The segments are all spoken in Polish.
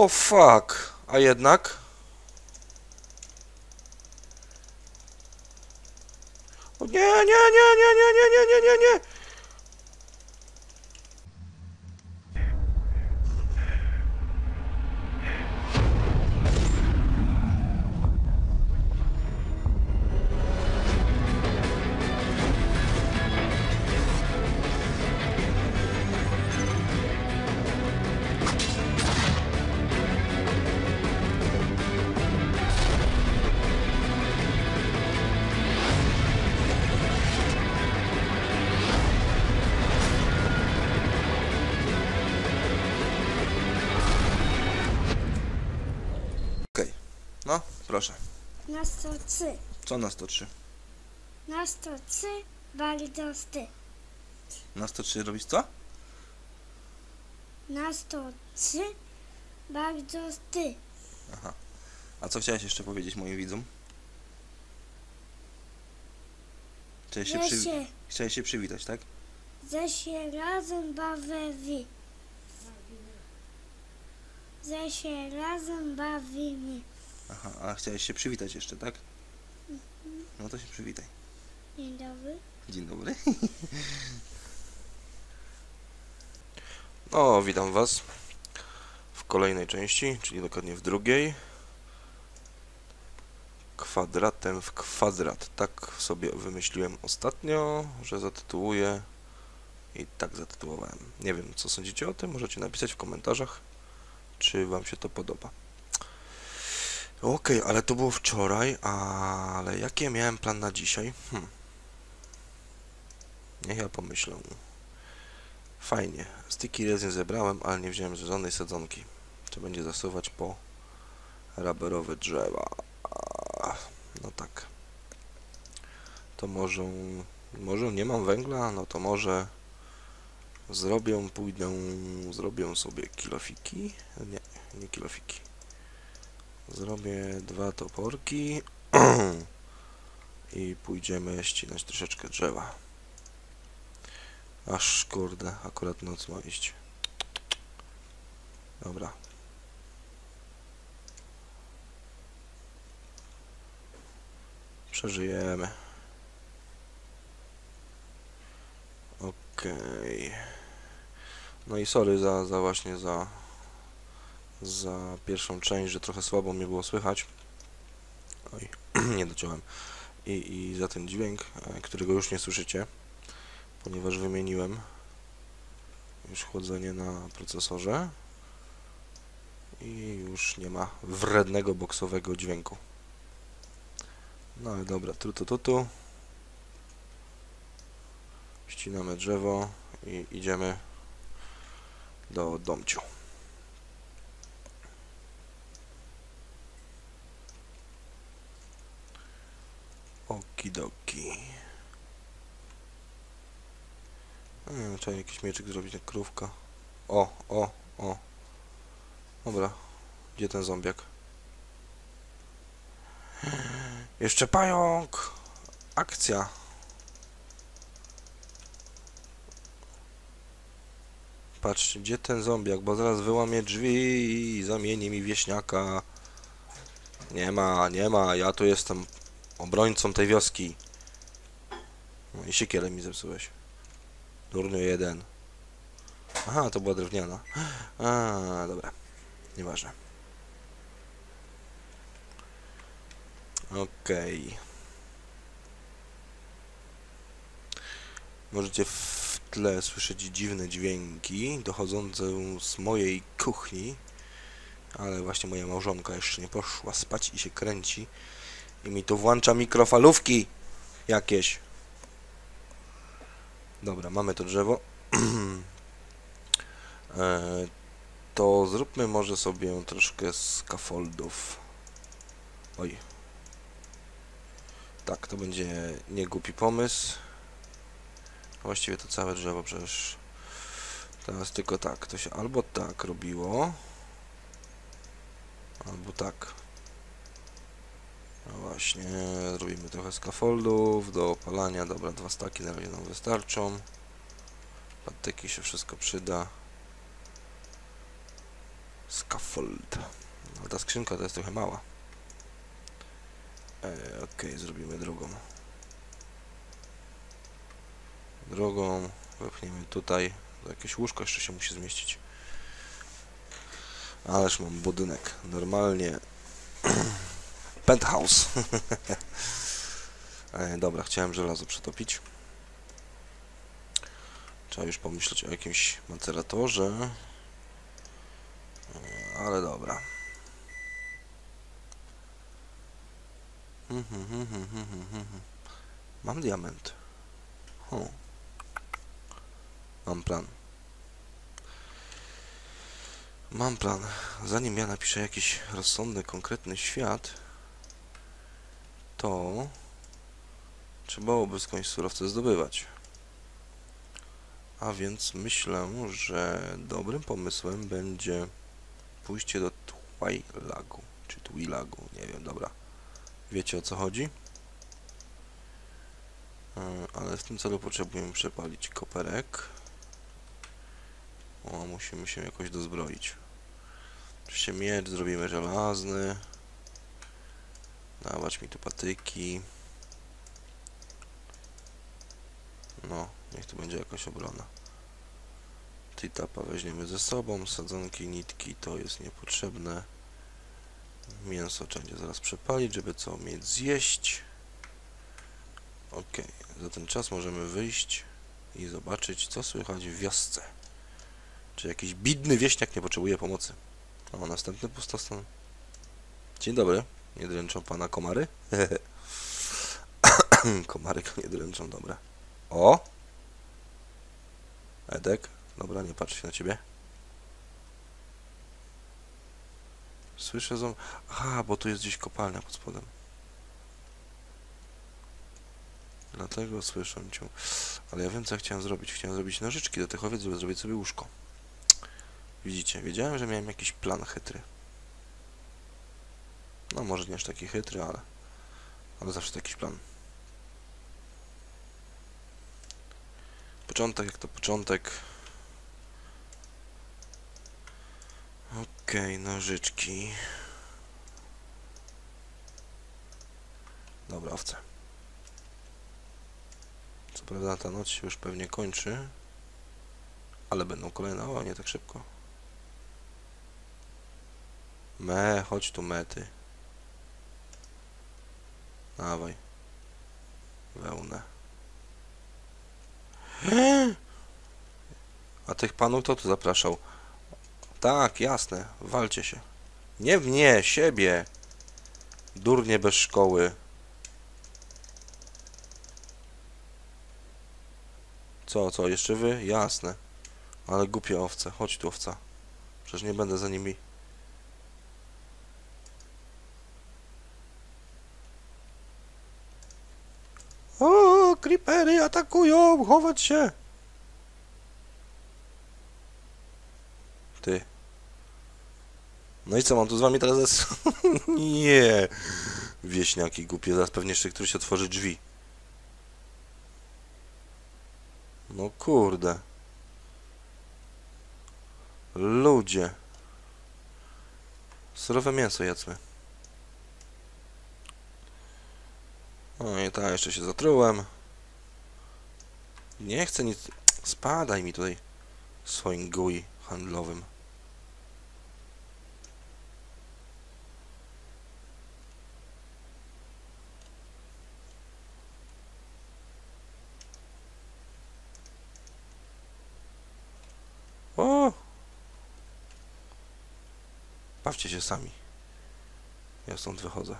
O fuck! A jednak? O nie, nie, nie, nie, nie, nie, nie, nie, nie, nie! Na 103. Co na 103? Na 103 bardzo sty. Na 103 robisz co? Na 103 bardzo sty. A co chciałeś jeszcze powiedzieć moim widzom? Chciałeś się, przy... się, Chciałeś się przywitać, tak? że się razem bawimy. Że się razem bawimy. Aha, a chciałeś się przywitać jeszcze, tak? No to się przywitaj. Dzień dobry. Dzień dobry. No, witam Was w kolejnej części, czyli dokładnie w drugiej. Kwadratem w kwadrat. Tak sobie wymyśliłem ostatnio, że zatytułuję i tak zatytułowałem. Nie wiem, co sądzicie o tym. Możecie napisać w komentarzach, czy Wam się to podoba. Okej, ale to było wczoraj, ale jaki ja miałem plan na dzisiaj? Hmm. Niech ja pomyślę. Fajnie. Sticky resin zebrałem, ale nie wziąłem żadnej sadzonki. Trzeba będzie zasuwać po raberowe drzewa. No tak. To może... Może nie mam węgla? No to może... Zrobię, pójdę... Zrobię sobie kilofiki. Nie, nie kilofiki. Zrobię dwa toporki. I pójdziemy ścinać troszeczkę drzewa. Aż kurde, akurat noc ma iść. Dobra. Przeżyjemy. Okej. No i sorry za, za właśnie za za pierwszą część, że trochę słabo mnie było słychać. Oj, nie dociąłem. I, I za ten dźwięk, e, którego już nie słyszycie ponieważ wymieniłem już chłodzenie na procesorze i już nie ma wrednego boksowego dźwięku. No ale dobra, trutu tutu. Ścinamy drzewo i idziemy do domciu. Okidoki. Hmm, trzeba jakiś mieczyk zrobić jak krówka. O, o, o. Dobra. Gdzie ten zombiak? Jeszcze pająk! Akcja! Patrzcie, gdzie ten zombiak, bo zaraz wyłamie drzwi i zamieni mi wieśniaka. Nie ma, nie ma, ja tu jestem obrońcą tej wioski. No i siekierę mi zepsułeś. Durniu jeden. Aha, to była drewniana. A, dobra. Nieważne. Okej. Możecie w tle słyszeć dziwne dźwięki dochodzące z mojej kuchni. Ale właśnie moja małżonka jeszcze nie poszła spać i się kręci. I mi tu włącza mikrofalówki jakieś. Dobra, mamy to drzewo. e, to zróbmy może sobie troszkę scaffoldów. Oj. Tak, to będzie niegłupi pomysł. Właściwie to całe drzewo przecież. Teraz tylko tak, to się albo tak robiło, albo tak. No właśnie, zrobimy trochę scaffoldów do opalania. Dobra, dwa staki na razie nam wystarczą. Patyki się wszystko przyda. Scaffold. No, ta skrzynka to jest trochę mała. E, Okej, zrobimy drugą. Drugą wepchniemy tutaj. Jakieś łóżko jeszcze się musi zmieścić. Ależ mam budynek. Normalnie. Penthouse. e, dobra, chciałem żelazo przetopić. Trzeba już pomyśleć o jakimś maceratorze. E, Ale dobra. Mhm, mhm, mhm. Mam diament. Hu. Mam plan. Mam plan. Zanim ja napiszę jakiś rozsądny, konkretny świat, to trzeba byłoby skądś surowce zdobywać. A więc myślę, że dobrym pomysłem będzie pójście do Twilagu, czy Twilagu, nie wiem, dobra. Wiecie o co chodzi? E, Ale w tym celu potrzebujemy przepalić koperek. O, musimy się jakoś dozbroić. Oczywiście miecz zrobimy żelazny. Dawać mi tu patyki. No, niech tu będzie jakaś obrona. Titapa weźmiemy ze sobą, sadzonki, nitki to jest niepotrzebne. Mięso trzeba będzie zaraz przepalić, żeby co mieć zjeść. Ok, za ten czas możemy wyjść i zobaczyć co słychać w wiosce. Czy jakiś bidny wieśniak nie potrzebuje pomocy? O, następny pustostan. Dzień dobry. Nie dręczą pana komary? komary nie dręczą, dobra. O! Edek, dobra, nie patrz się na ciebie. Słyszę ząb... Aha, bo tu jest gdzieś kopalnia pod spodem. Dlatego słyszę cię. Ale ja wiem, co ja chciałem zrobić. Chciałem zrobić nożyczki do tych owiec, żeby zrobić sobie łóżko. Widzicie, wiedziałem, że miałem jakiś plan chytry. No, może nie aż taki chytry, ale... Ale zawsze jakiś plan. Początek jak to początek. Okej, nożyczki. Dobra, owce. Co prawda ta noc się już pewnie kończy. Ale będą kolejne, o nie tak szybko. Me, chodź tu mety. Dawaj. Wełnę. A tych panów kto tu zapraszał? Tak, jasne. Walcie się. Nie w nie, siebie. Durnie bez szkoły. Co, co, jeszcze wy? Jasne. Ale głupie owce. Chodź tu, owca. Przecież nie będę za nimi. O, creepery atakują! Chować się! Ty. No i co, mam tu z wami teraz... Nie! Wieśniaki głupie, zaraz pewnie jeszcze któryś otworzy drzwi. No kurde. Ludzie. Surowe mięso jedzmy. O i tak, jeszcze się zatrułem. Nie chcę nic... Spadaj mi tutaj swoim gui handlowym. O! Bawcie się sami. Ja stąd wychodzę.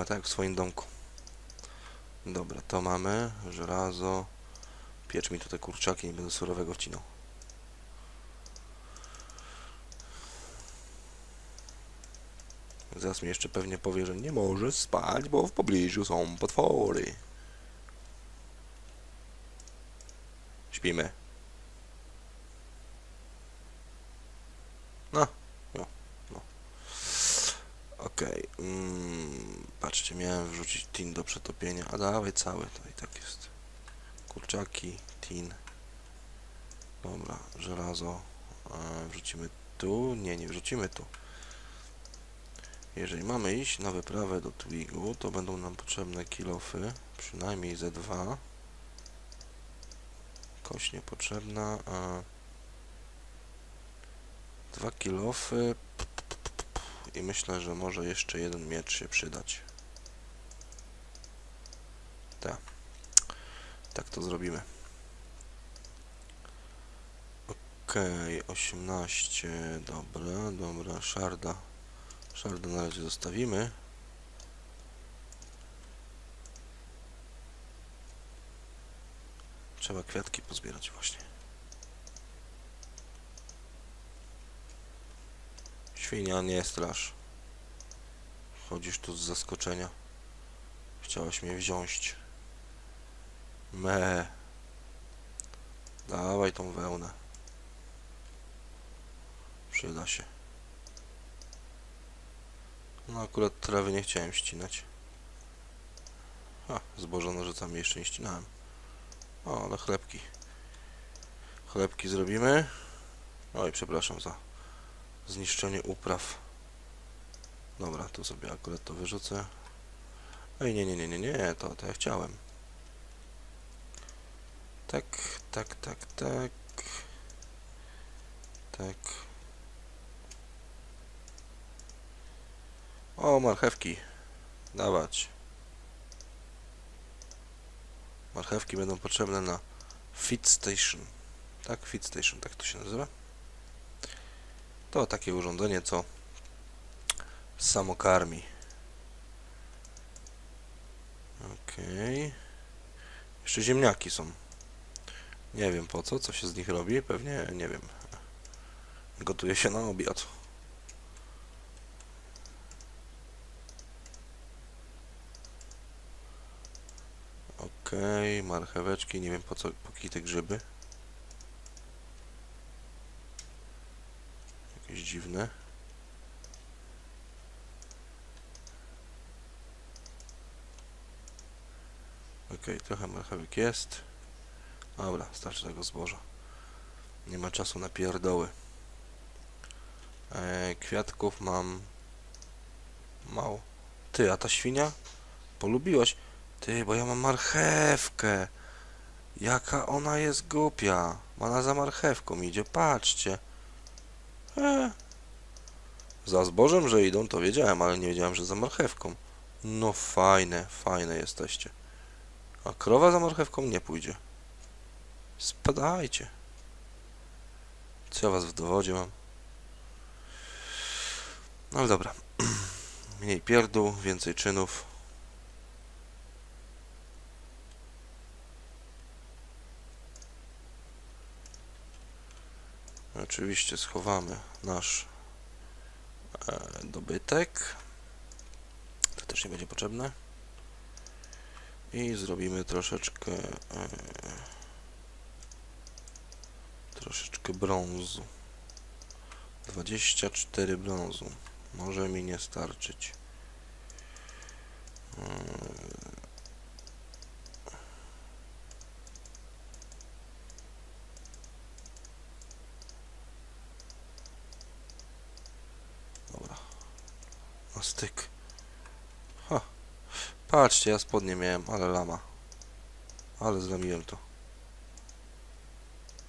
Ma tak w swoim domku. Dobra, to mamy. Żelazo. Piecz mi tutaj kurczaki, nie będę surowego wcinał. Zaraz mi jeszcze pewnie powie, że nie może spać, bo w pobliżu są potwory. Śpimy. Patrzcie, miałem wrzucić tin do przetopienia, a dawaj cały, to i tak jest. Kurczaki, tin. Dobra, żelazo. E, wrzucimy tu. Nie, nie wrzucimy tu. Jeżeli mamy iść na wyprawę do Twigu, to będą nam potrzebne kilofy, przynajmniej ze dwa. Kość niepotrzebna, a dwa kilofy i myślę, że może jeszcze jeden miecz się przydać. Tak. To zrobimy. Okej, 18, dobra, dobra, szarda. Szardę na razie zostawimy. Trzeba kwiatki pozbierać właśnie. Świnia, nie strasz. Chodzisz tu z zaskoczenia. Chciałaś mnie wziąć. Me. Dawaj tą wełnę. Przyda się. No akurat trawy nie chciałem ścinać. A, zboża nożycami jeszcze nie ścinałem. O, ale chlebki. Chlebki zrobimy. Oj, przepraszam za zniszczenie upraw. Dobra, tu sobie akurat to wyrzucę. Ej, nie, nie, nie, nie, nie, to, to ja chciałem. Tak, tak, tak, tak. Tak. O, marchewki. Dawać. Marchewki będą potrzebne na Feed Station. Tak, Feed Station, tak to się nazywa. To takie urządzenie, co samo karmi. Okej. Jeszcze ziemniaki są. Nie wiem po co, co się z nich robi. Pewnie, nie wiem. Gotuje się na obiad. Okej, marcheweczki, nie wiem po co, po kij te grzyby. Jakieś dziwne. Okej, trochę marchewek jest. Dobra, starczy tego zboża. Nie ma czasu na pierdoły. E, kwiatków mam mało. Ty, a ta świnia? Polubiłaś? Ty, bo ja mam marchewkę. Jaka ona jest głupia. Ona za marchewką idzie, patrzcie. E. Za zbożem, że idą, to wiedziałem, ale nie wiedziałem, że za marchewką. No fajne, fajne jesteście. A krowa za marchewką nie pójdzie. Spadajcie. Co ja was w dowodzie mam? No dobra. Mniej pierdół, więcej czynów. Oczywiście schowamy nasz e, dobytek. To też nie będzie potrzebne. I zrobimy troszeczkę e, troszeczkę brązu. 24 brązu. Może mi nie starczyć. E, Dobra. Na styk. Ha. Patrzcie, ja spodnie miałem, ale lama. Ale zlamiłem to.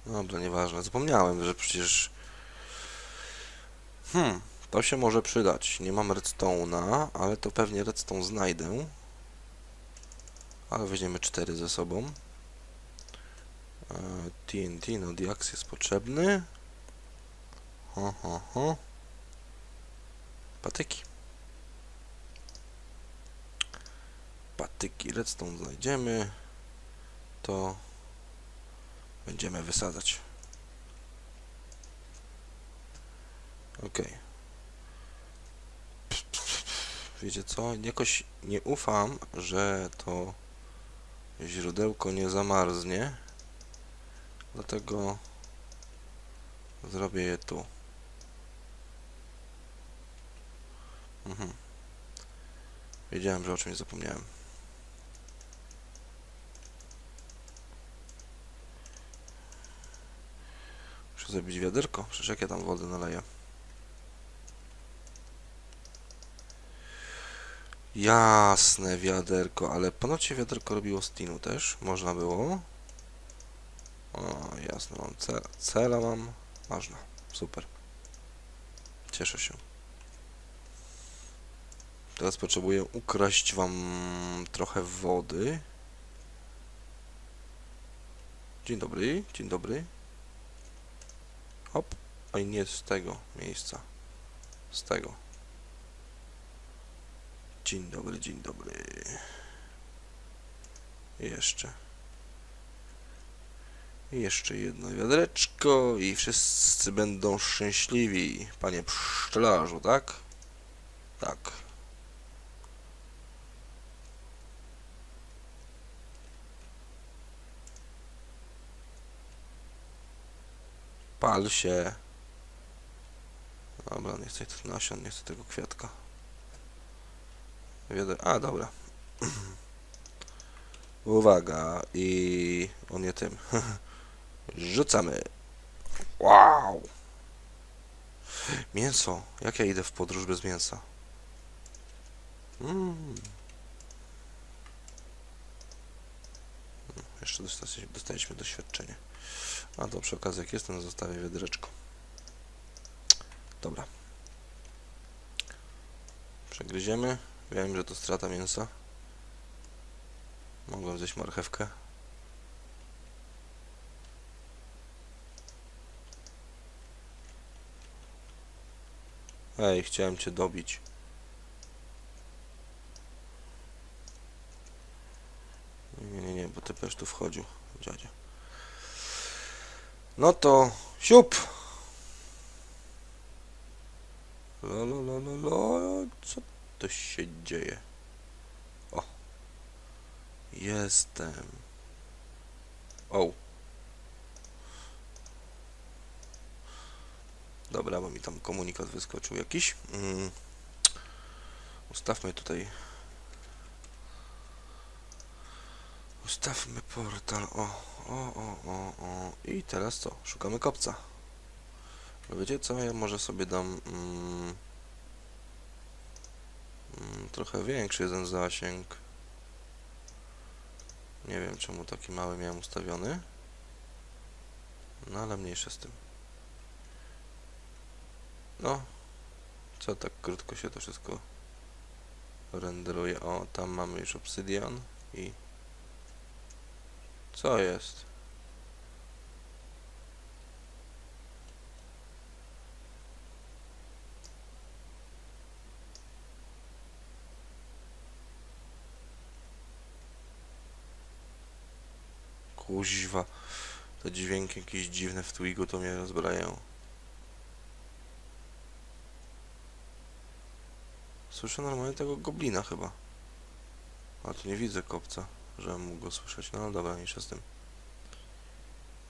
Dobra, nieważne. Zapomniałem, że przecież... Hmm, to się może przydać. Nie mam redstone'a, ale to pewnie redstone znajdę. Ale weźmiemy 4 ze sobą. E, TNT, no diaks jest potrzebny. Ho, ho, ho. Patyki. Patyki redstone znajdziemy. To będziemy wysadzać. Ok. Wiecie co? Jakoś nie ufam, że to źródełko nie zamarznie. Dlatego zrobię je tu. Mhm. Wiedziałem, że o czymś zapomniałem. Zrobić wiaderko. Przecież jak ja tam wody naleję? Jasne wiaderko, ale ponoć wiaderko robiło stinu też. Można było. O, jasne, mam cela, cela mam. Można. Super. Cieszę się. Teraz potrzebuję ukraść wam trochę wody. Dzień dobry, dzień dobry. Hop. Oj, nie z tego miejsca. Z tego. Dzień dobry, dzień dobry. Jeszcze. Jeszcze jedno wiadereczko i wszyscy będą szczęśliwi, panie pszczelarzu, tak? Tak. Pal się. Dobra, nie chcę tych nasion, nie chcę tego kwiatka. Wiader... A, dobra. Uwaga, i on nie tym. Rzucamy. Wow! Mięso. Jak ja idę w podróż bez mięsa? Mm. Jeszcze dostaliśmy doświadczenie. A to przy okazji, jak jestem, zostawię wiadreczko. Dobra. Przegryziemy. Wiem, że to strata mięsa. Mogłem zjeść marchewkę. Ej, chciałem cię dobić. Nie, nie, nie, bo ty też tu wchodził, dziadzie. No to siup! La, co to się dzieje? O! Jestem. O! Dobra, bo mi tam komunikat wyskoczył jakiś. Mm. Ustawmy tutaj. Ustawmy portal. O, o, o, o, o. I teraz co? Szukamy kopca. No Wiecie co? Ja może sobie dam mm, mm, trochę większy jeden zasięg. Nie wiem czemu taki mały miałem ustawiony. No ale mniejsze z tym. No. Co tak krótko się to wszystko renderuje. O, tam mamy już obsydian i... Co jest? Kuźwa. Te dźwięki jakieś dziwne w Twigu to mnie rozbrajają. Słyszę normalnie tego goblina chyba. A tu nie widzę kopca, że mógł go słyszeć. No dobra, mniejsza z tym.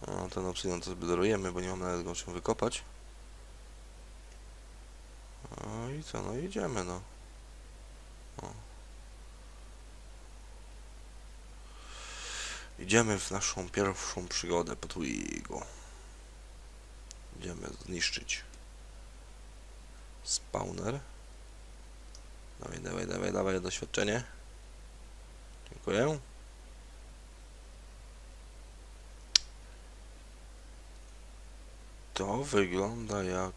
No, ten obsydian to zbyt darujemy, bo nie mam nawet go czym wykopać. No i co, no jedziemy, no. O. Idziemy w naszą pierwszą przygodę po Twigu. Idziemy zniszczyć spawner. Dawaj, dawaj, dawaj, dawaj doświadczenie. Dziękuję. To wygląda jak...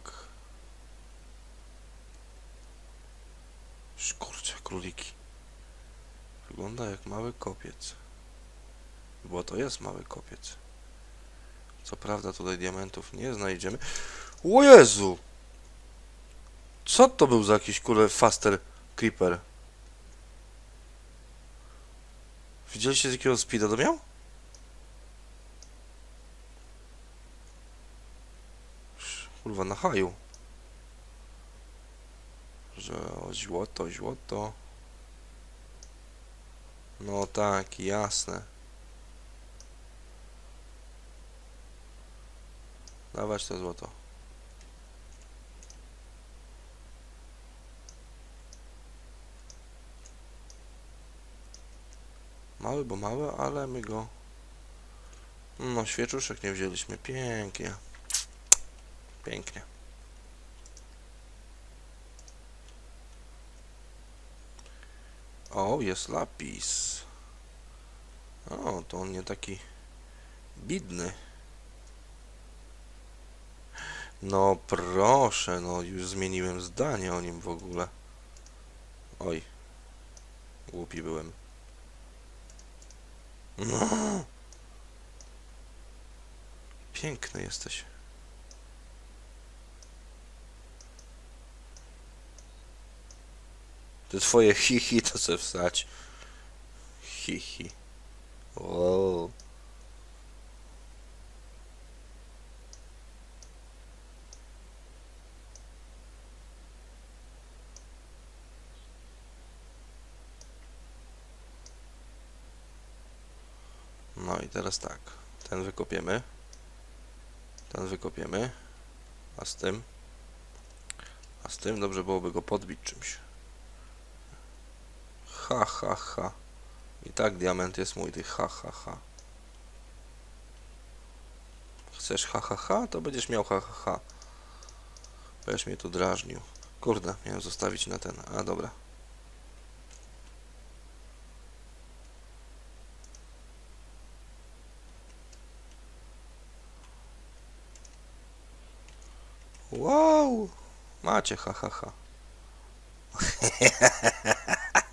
Kurczę, króliki. Wygląda jak mały kopiec. Bo to jest mały kopiec. Co prawda tutaj diamentów nie znajdziemy. O Jezu! Co to był za jakiś kurde faster creeper? Widzieliście z jakiego speeda to miał? Kurwa na haju. Że o złoto, złoto. No tak, jasne. Dawać to złoto. Mały, bo mały, ale my go... No, świeczuszek nie wzięliśmy. Pięknie. Pięknie. O, jest lapis. O, to on nie taki bidny. No proszę, no już zmieniłem zdanie o nim w ogóle. Oj. Głupi byłem. No. Piękny jesteś. Te twoje hihi to se wstać. Hihi. O. No i teraz tak. Ten wykopiemy. Ten wykopiemy. A z tym? A z tym dobrze byłoby go podbić czymś. Ha, ha, ha. I tak diament jest mój, ty ha, ha, ha. Chcesz ha, ha, ha? To będziesz miał ha, ha, ha. Będziesz mnie tu drażnił. Kurde, miałem zostawić na ten. A, dobra. Wow! Macie, ha, ha, ha.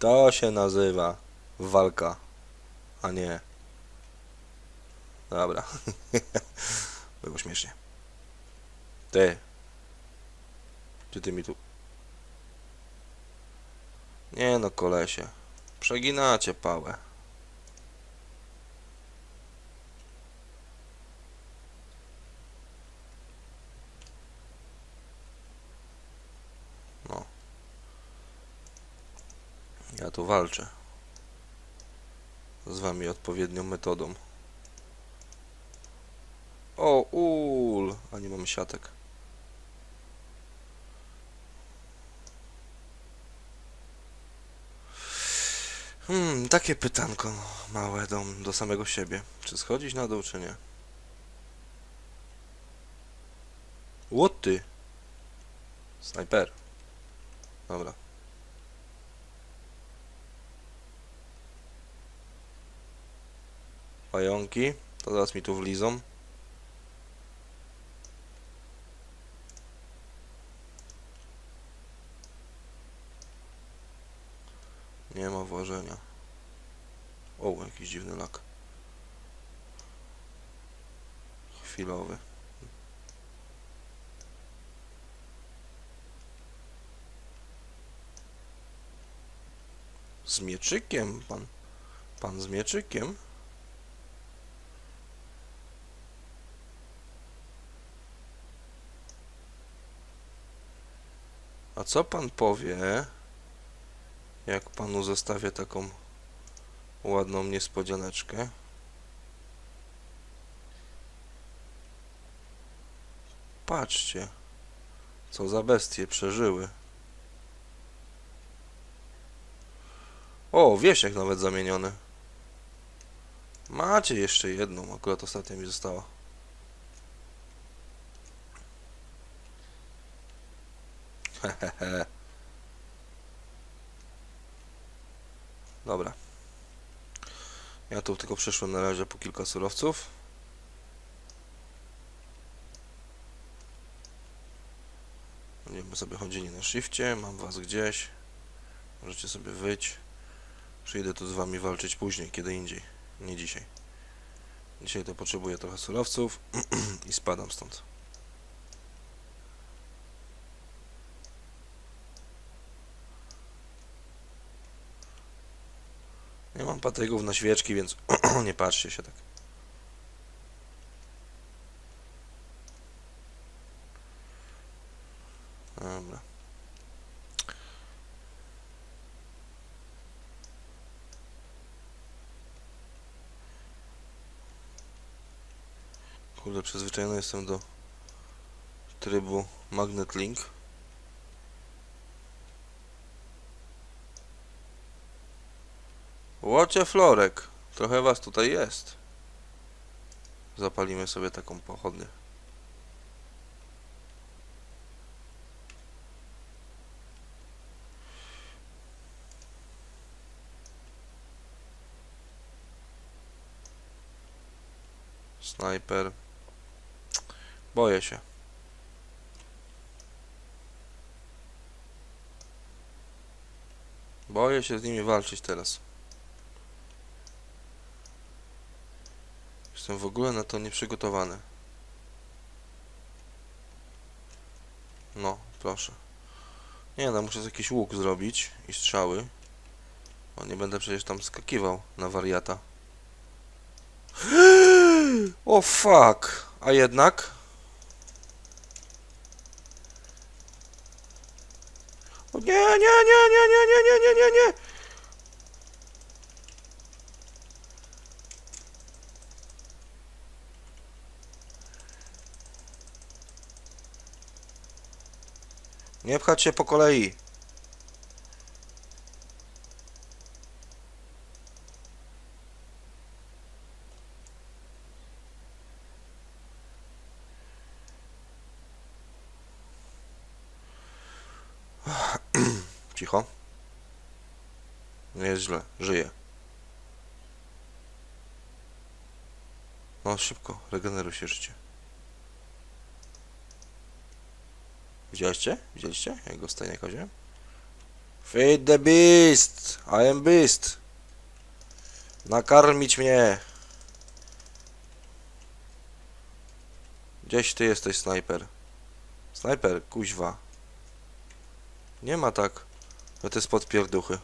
To się nazywa walka, a nie. Dobra. Było śmiesznie. Ty. Czy ty mi tu... Nie no, kolesie. Przeginacie pałę. Ja tu walczę. Z wami odpowiednią metodą. O, ul, a nie mamy siatek. Hmm, takie pytanko małe do, do samego siebie. Czy schodzić na dół, czy nie? Łoty! Snajper. Dobra. Pająki. To zaraz mi tu wlizą. Nie ma włożenia. O, jakiś dziwny lak. Chwilowy. Z mieczykiem, pan. Pan z mieczykiem? A co pan powie, jak panu zostawię taką ładną niespodzianeczkę? Patrzcie, co za bestie przeżyły. O, wieśniak nawet zamieniony. Macie jeszcze jedną, akurat ostatnia mi została. Dobra. Ja tu tylko przyszłem na razie po kilka surowców. Będziemy sobie chodzili na shifcie, mam was gdzieś. Możecie sobie wyjść. Przyjdę tu z wami walczyć później, kiedy indziej. Nie dzisiaj. Dzisiaj to potrzebuję trochę surowców i spadam stąd. Nie mam patygów na świeczki, więc nie patrzcie się tak. Dobra. Kurde, przyzwyczajony jestem do trybu Magnet Link. Łocie florek. Trochę was tutaj jest. Zapalimy sobie taką pochodnię. Snajper. Boję się. Boję się z nimi walczyć teraz. Jestem w ogóle na to nieprzygotowany. No, proszę. Nie no, muszę jakiś łuk zrobić i strzały. O, nie będę przecież tam skakiwał na wariata. O fuck! A jednak? O nie, nie, nie, nie, nie, nie, nie, nie, nie, nie! Nie pchać się po kolei. Cicho. Nie jest źle, żyje. No szybko, regeneruj się życie. Widzieliście? Widzieliście? Jak go stanie kozie? Feed the beast! I am beast! Nakarmić mnie! Gdzieś ty jesteś, snajper? Snajper, kuźwa. Nie ma tak. To jest podpierduchy.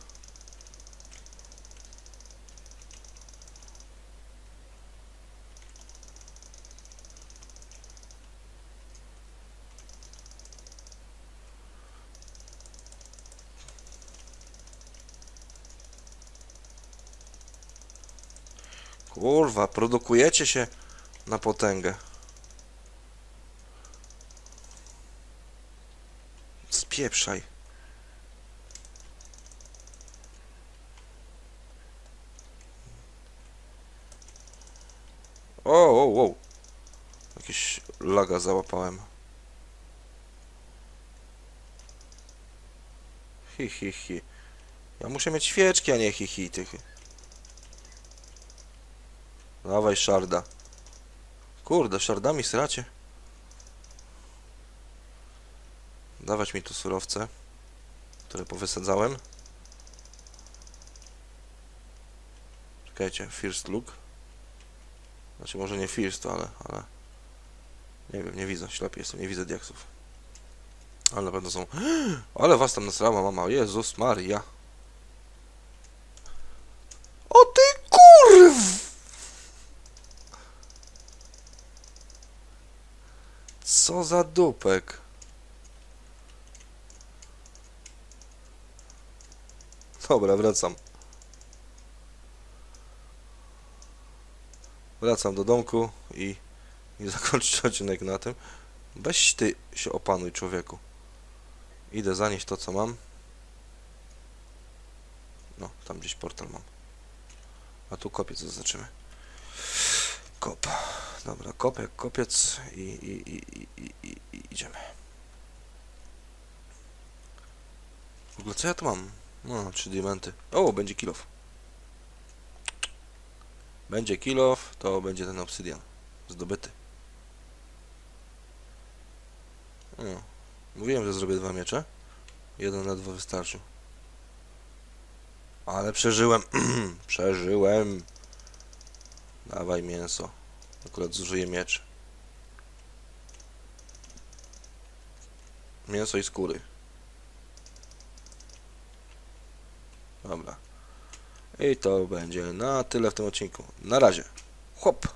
Kurwa, produkujecie się na potęgę. Spieprzaj. O, o, o. Jakieś laga załapałem. Hi, hi, hi. Ja muszę mieć świeczki, a nie hi, hi, tych. Dawaj szarda. Kurde, szardami sracie. Dawać mi tu surowce, które powysadzałem. Czekajcie, first look. Znaczy może nie first, ale, ale... Nie wiem, nie widzę, ślepy jestem, nie widzę diaksów. Ale na pewno są... Ale was tam nasrała mama, Jezus Maria. O ty kurw! Co za dupek. Dobra, wracam. Wracam do domku i, i zakończyć odcinek na tym. Weź ty się opanuj, człowieku. Idę zanieść to, co mam. No, tam gdzieś portal mam. A tu kopiec zaznaczymy. Kop. Dobra, kop kopiec i, i, i, i, i, idziemy. W ogóle co ja tu mam? No, trzy diamenty. O, będzie kilof. Będzie kilof, to będzie ten obsydian. Zdobyty. O, mówiłem, że zrobię dwa miecze. Jeden na dwa wystarczył. Ale przeżyłem. przeżyłem. Dawaj mięso. Akurat zużyję miecz. Mięso i skóry. Dobra. I to będzie na tyle w tym odcinku. Na razie. Hop.